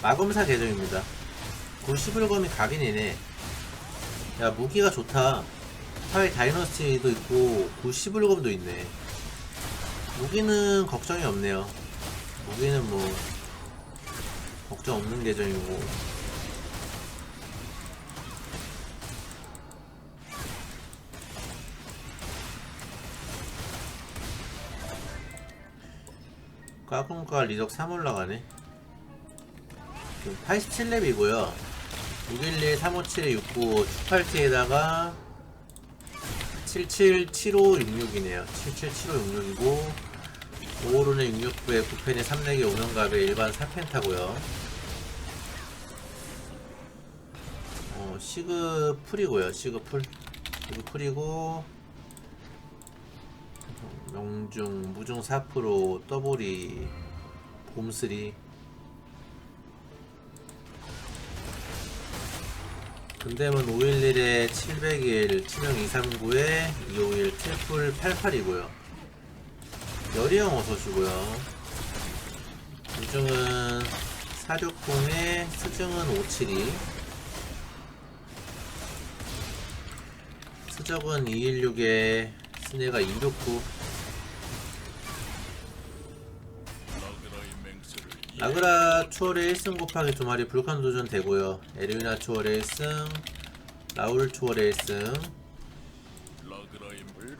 마검사 계정입니다. 90일검이 각인이네. 야, 무기가 좋다. 파이 다이너스티도 있고, 90일검도 있네. 무기는 걱정이 없네요. 무기는 뭐, 걱정 없는 계정이고. 까꿍까 리덕 3 올라가네. 87렙이고요 611, 357, 69, 78T에다가 777566이네요 777566이고 5호루는 669에 9펜에 3렉이 5명갑에 일반 4펜타고요 어, 시그풀이고요. 시그풀. 시그풀이고, 명중 무중 4% 더블이 봄3 근데면 511에 701, 7029에 251, 트리플 88이고요. 여리형 어서주고요. 무중은 460에 수중은 572. 수적은 216에 스네가 269. 라그라 추월의 1승 곱하기 두 마리 불칸 도전 되고요. 에르위나 추월의 1승, 라울 추월의 1승,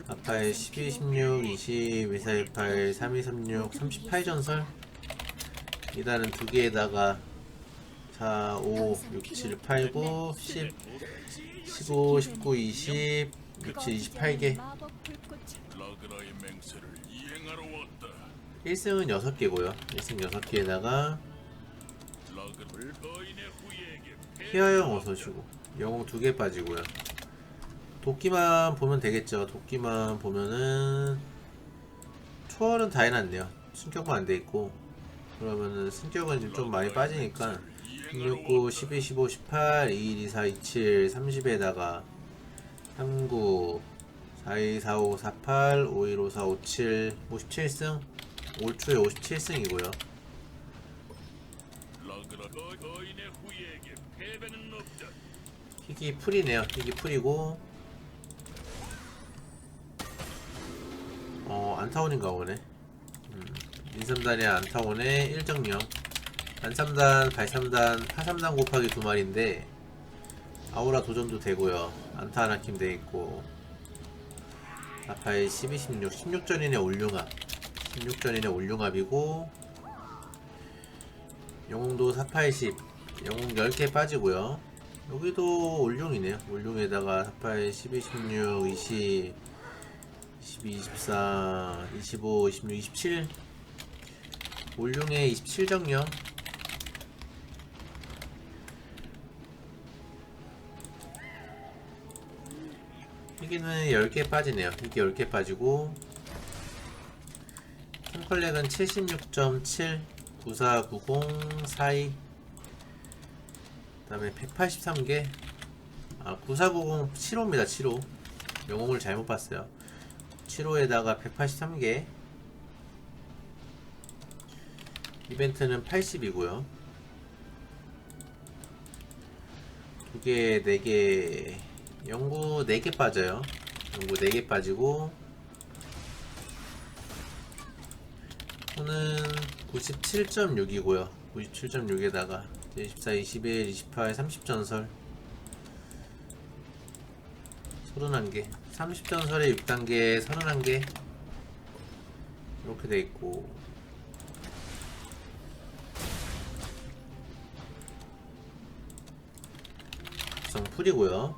아파의 12, 16, 20, 미사일 8, 32, 36, 38 전설. 이달은 두 개에다가 4, 5, 6, 7, 8, 9, 10, 15, 19, 20, 67, 28개. 1승은 6개고요. 1승 6개에다가 라그를 거인의 후예에게 피하영 어서시고 영웅 두개 빠지고요. 도끼만 보면 되겠죠. 도끼만 보면은 초월은 다 해놨네요. 승격만 안 돼 있고 그러면은 승격은 좀 많이 빠지니까 669, 12, 15, 18, 21, 24, 27, 30에다가 39, 42, 45, 48, 51, 54, 57, 57승 올 초에 57승이고요. 라그라 거- 거인의 후예에게 패배는 없다. 희귀 풀이네요. 희귀 풀이고 어 안타원인가 보네. 음, 인삼단의 안타원의 1정령 안삼단, 발삼단, 파삼단 곱하기 두 마리인데 아우라 도전도 되고요. 안타 하나 킴 돼 있고 아파의 12, 16, 16전인의 올융합 16전인의 올융합이고 영웅도 480 영웅 10개 빠지고요. 여기도 올룡이네요. 올룡에다가 사파에 12, 16, 20, 22, 24, 25, 26, 27 올룡에 27 정령 여기는 10개 빠지네요. 이게 10개 빠지고 킹컬렉은 76.7 9490 42그 다음에 183개. 아 9490 7호입니다 7호. 영웅을 잘못 봤어요. 7호에다가 183개. 이벤트는 80이고요. 두개 4개. 연구 4개 빠져요. 연구 4개 빠지고 호는 97.6이고요. 97.6에다가 24, 21, 28, 30 전설. 31개. 30 전설에 6단계 31개. 이렇게 돼 있고. 구성 풀이고요.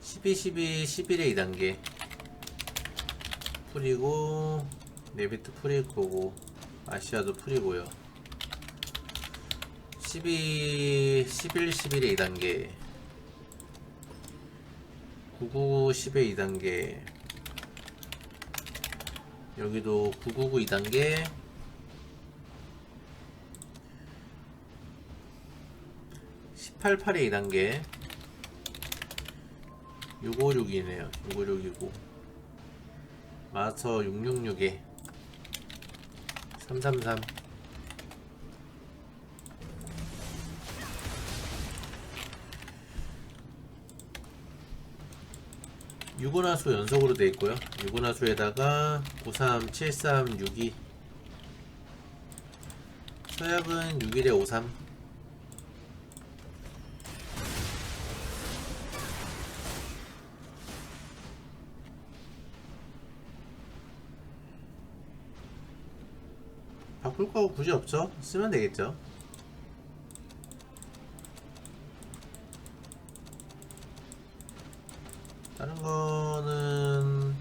12, 12, 11에 2단계. 풀이고 네비트 거고 아시아도 풀이고요. 12, 11, 11에 2단계. 999, 10에 2단계. 여기도 999 2단계. 18, 8에 2단계. 656이네요. 656이고. 마스터 666에 333 유분화수 연속으로 되어 있고요. 유분화수에다가 93, 73, 62 서약은 61에 53 바꿀 거 굳이 없죠? 쓰면 되겠죠? 다른 거는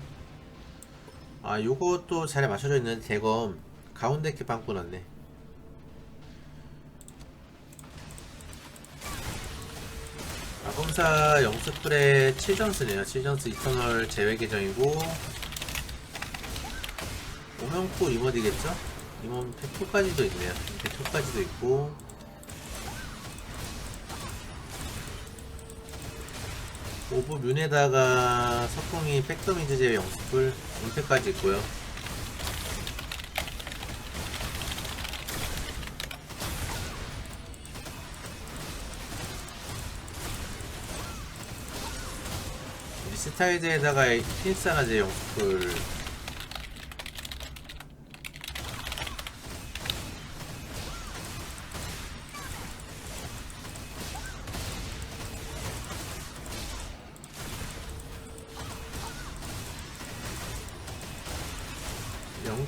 아 요것도 잘 맞춰져 있는 대검 가운데 이렇게 빵꾸 났네 마검사 영스풀의 7점스네요 7점스 이터널 제외 계정이고 오명포 이모디겠죠? 이모 페토까지도 있네요. 페토까지도 있고. 오브 뮌에다가 석궁이 백더미즈 제외 영스풀 임팩까지 있고요. 리스타이드에다가 핀스하나 제 영스풀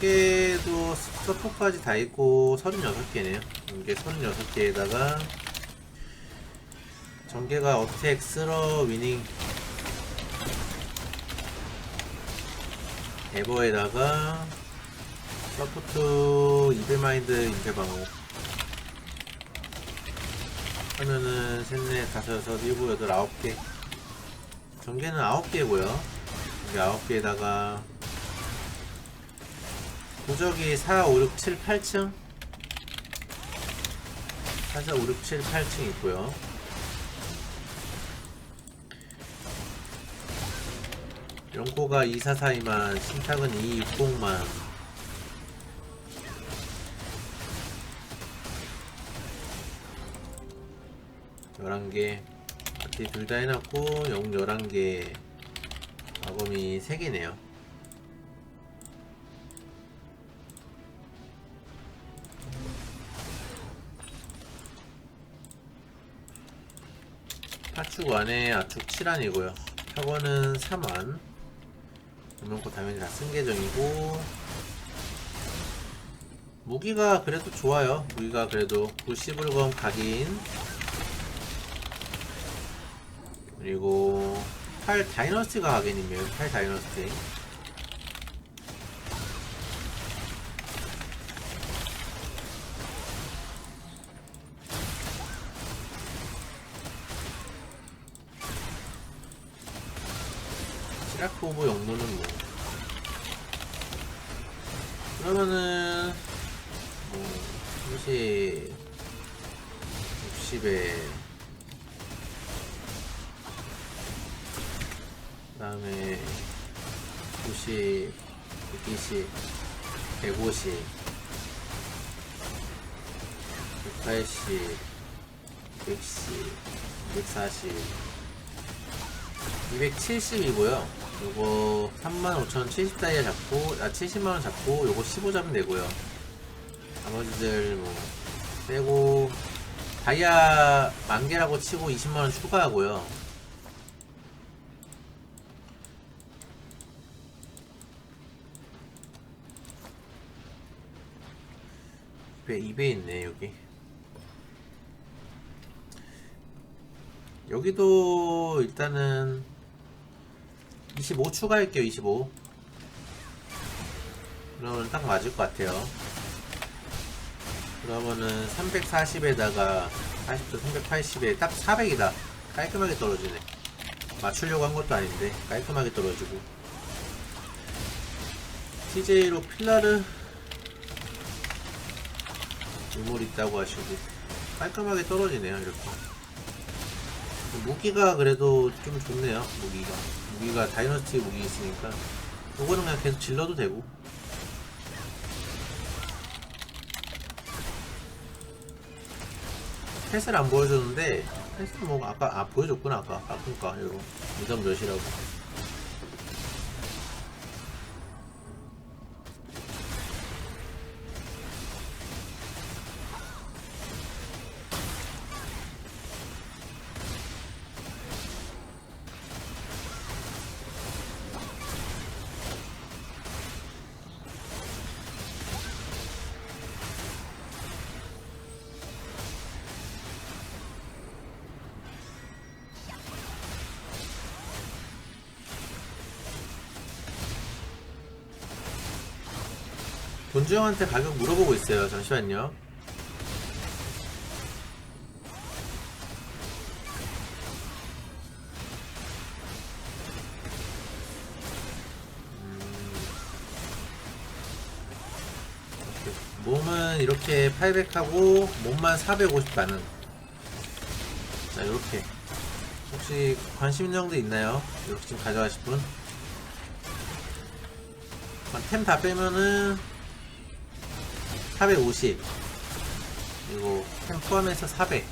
연계도 서포까지 다 있고 36개네요. 연계 36개에다가 전개가 어택, 스러, 위닝 에버에다가 서포트, 이베마인드, 임페방어 하면은 셋넷, 다섯, 여섯, 일곱, 여덟, 아홉 개 전개는 아홉 개고요. 여기 아홉 개에다가 도적이 4, 5, 6, 7, 8층? 4, 4, 5, 6, 7, 8층 있고요. 연코가 2, 4, 4, 2만 신탁은 2, 6, 0만. 열한 개. 바퀴 둘다 해놨고 영 열한 개. 마검이 3개네요 파축 안에 아축 7안이고요. 학원은 3안. 이만큼 당연히 다 쓴 계정이고 무기가 그래도 좋아요. 무기가 그래도 90불검 각인 그리고 8 다이너스티가 각인이면 8 다이너스티 60에 그 다음에 90, 120, 150, 180, 110, 140 270이고요. 요거 35,000 70 다이아 잡고 아 70만원 잡고 요거 15 잡으면 되고요. 나머지들 뭐 빼고 다이아 만개라고 치고 20만원 추가하고요. 입에, 입에 있네 여기. 여기도 일단은 25 추가할게요 25 그러면 딱 맞을 것 같아요 그러면은 340에다가 40도 380에 딱 400이다. 깔끔하게 떨어지네. 맞추려고 한 것도 아닌데 깔끔하게 떨어지고. TJ로 필라르 유물 있다고 하시고 깔끔하게 떨어지네요 이렇게. 무기가 그래도 좀 좋네요 무기가. 무기가 다이너스티 무기 있으니까. 요거는 그냥 계속 질러도 되고 펫을 안 보여줬는데 펫은 뭐 아까 아 보여줬구나 아까. 아까 이거 2점 몇이라고 본주 형한테 가격 물어보고 있어요. 잠시만요. 음. 몸은 이렇게 800하고 몸만 450 나는 자 이렇게 혹시 관심 정도 있나요? 이렇게 지금 가져가실 분? 템 다 빼면은 450 그리고 템 포함해서 400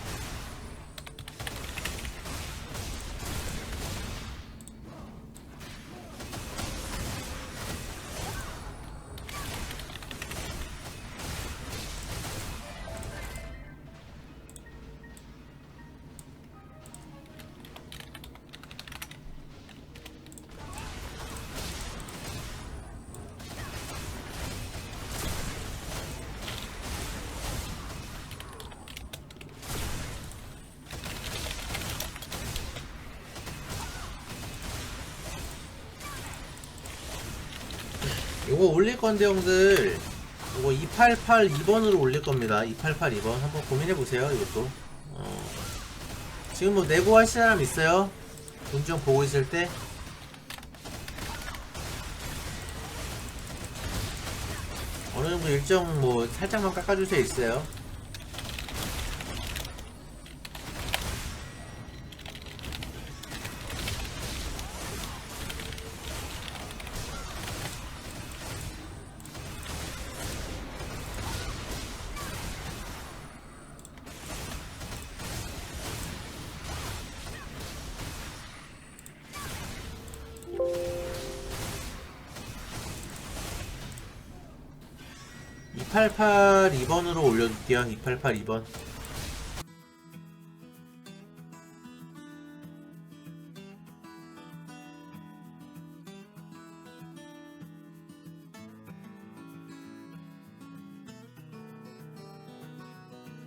이거 올릴 건데 형들. 이거 288 2번으로 올릴 겁니다. 288 2번. 한번 고민해 보세요 이것도. 어. 지금 뭐 내고 하실 사람 있어요? 본정 보고 있을 때? 어느 정도 일정 뭐 살짝만 깎아주세요 있어요 (288 2번으로) 올려줄게요. (288 2번)